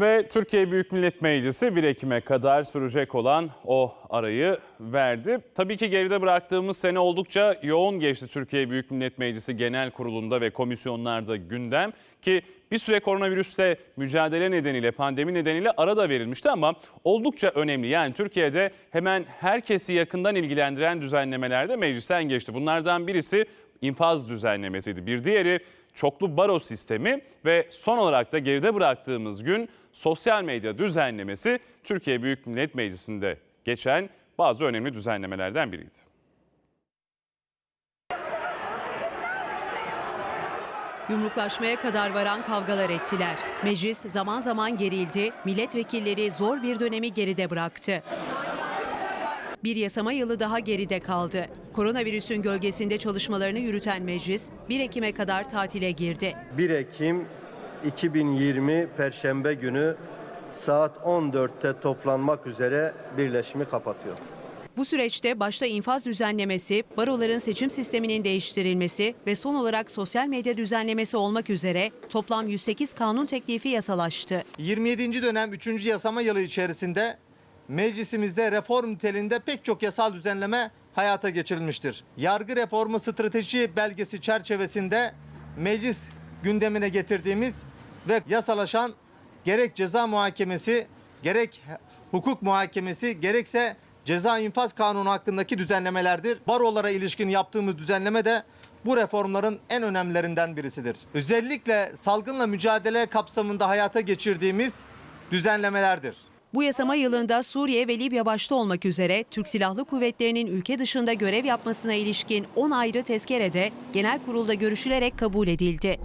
Ve Türkiye Büyük Millet Meclisi 1 Ekim'e kadar sürecek olan o arayı verdi. Tabii ki geride bıraktığımız sene oldukça yoğun geçti Türkiye Büyük Millet Meclisi Genel Kurulu'nda ve komisyonlarda gündem ki bir süre koronavirüsle mücadele nedeniyle, pandemi nedeniyle ara da verilmişti ama oldukça önemli. Yani Türkiye'de hemen herkesi yakından ilgilendiren düzenlemeler de meclisten geçti. Bunlardan birisi infaz düzenlemesiydi. Bir diğeri çoklu baro sistemi ve son olarak da geride bıraktığımız gün sosyal medya düzenlemesi Türkiye Büyük Millet Meclisi'nde geçen bazı önemli düzenlemelerden biriydi. Yumruklaşmaya kadar varan kavgalar ettiler. Meclis zaman zaman gerildi, milletvekilleri zor bir dönemi geride bıraktı. Bir yasama yılı daha geride kaldı. Koronavirüsün gölgesinde çalışmalarını yürüten meclis 1 Ekim'e kadar tatile girdi. 1 Ekim 2020 Perşembe günü saat 14'te toplanmak üzere birleşimi kapatıyor. Bu süreçte başta infaz düzenlemesi, baroların seçim sisteminin değiştirilmesi ve son olarak sosyal medya düzenlemesi olmak üzere toplam 108 kanun teklifi yasalaştı. 27. dönem 3. yasama yılı içerisinde meclisimizde reform niteliğinde pek çok yasal düzenleme hayata geçirilmiştir. Yargı reformu strateji belgesi çerçevesinde meclis gündemine getirdiğimiz ve yasalaşan gerek ceza muhakemesi, gerek hukuk muhakemesi, gerekse ceza infaz kanunu hakkındaki düzenlemelerdir. Barolara ilişkin yaptığımız düzenleme de bu reformların en önemlilerinden birisidir. Özellikle salgınla mücadele kapsamında hayata geçirdiğimiz düzenlemelerdir. Bu yasama yılında Suriye ve Libya başta olmak üzere Türk Silahlı Kuvvetleri'nin ülke dışında görev yapmasına ilişkin 10 ayrı tezkerede genel kurulda görüşülerek kabul edildi.